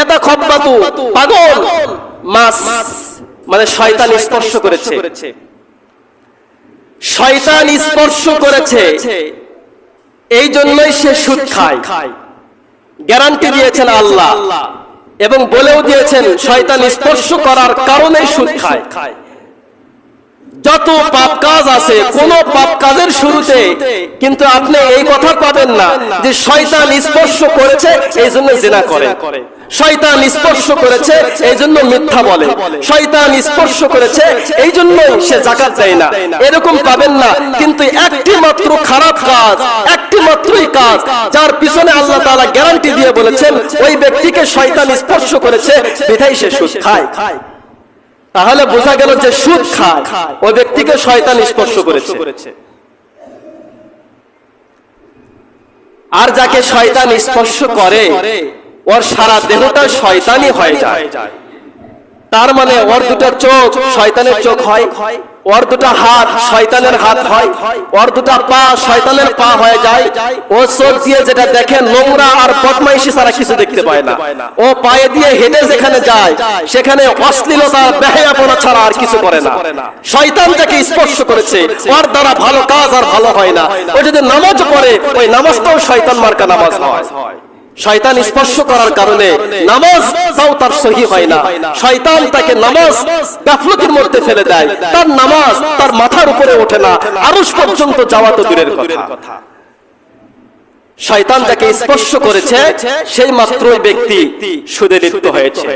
এটা খব্বাতু পাগল। মাস মানে শয়তান স্পর্শ করেছে। শয়তান স্পর্শ করেছে। এই জন্যই সে সুদ খায়। গ্যারান্টি দিয়েছেন আল্লাহ। এবং বলেও দিয়েছেন শয়তান স্পর্শ করার কারণে সুদ খায়। যত পাপ কাজ আছে কোন পাপ কাজের শুরুতে কিন্তু আপনি এই কথা পাবেন না যে শয়তান স্পর্শ করেছে এই জন্য জেনা করে। শয়তান স্পর্শ করেছে এই জন্য মিথ্যা বলে। শয়তান স্পর্শ করেছে এই জন্যই সে জাকাত দেয় না। এরকম পাবেন না, কিন্তু একটি মাত্র খারাপ কাজ, একটি মাত্রই কাজ, যার পিছনে আল্লাহ তাআলা গ্যারান্টি দিয়ে বলেছেন, ওই ব্যক্তিকে শয়তান স্পর্শ করেছে বিধাই সে সুদ খায়। তাহলে বোঝা গেল যে সুদ খায়, ওই ব্যক্তিকে শয়তান স্পর্শ করেছে। আর যাকে শয়তান স্পর্শ করে ওর সারা দেহটা শয়তানি হয়ে যায়। তার মানে ওর দুটো চোখ শয়তানের চোখ হয়, ওর দুটো হাত শয়তানের হাত হয়, ওর দুটো পা শয়তানের পা হয়ে যায়। ও চোখ দিয়ে যেটা দেখে নোংরা আর বদমাইশি ছাড়া কিছু দেখতে পায় না। ও পায়ে দিয়ে হেঁটে যেখানে যায়, সেখানে অশ্লীলতা, বেহায়াপনা ছাড়া আর কিছু করে না। শয়তান যাকে স্পর্শ করেছে, ওর দ্বারা ভালো কাজ আর ভালো হয় না। ও যদি নামাজ পড়ে, ওই নামাজটাও শয়তান মার্কা নামাজ হয়। শয়তান স্পর্শ করার কারণে নামাজ তাও তার সহি হয় না। শয়তান তাকে নামাজ গাফলতির মধ্যে ফেলে দেয়। তার নামাজ তার মাথার উপরে ওঠে না। আরও পর্যন্ত যাওয়া তো দূরের কথা। শয়তান যাকে স্পর্শ করেছে, সেই মাত্রই ব্যক্তি সুদে লিপ্ত হয়েছে।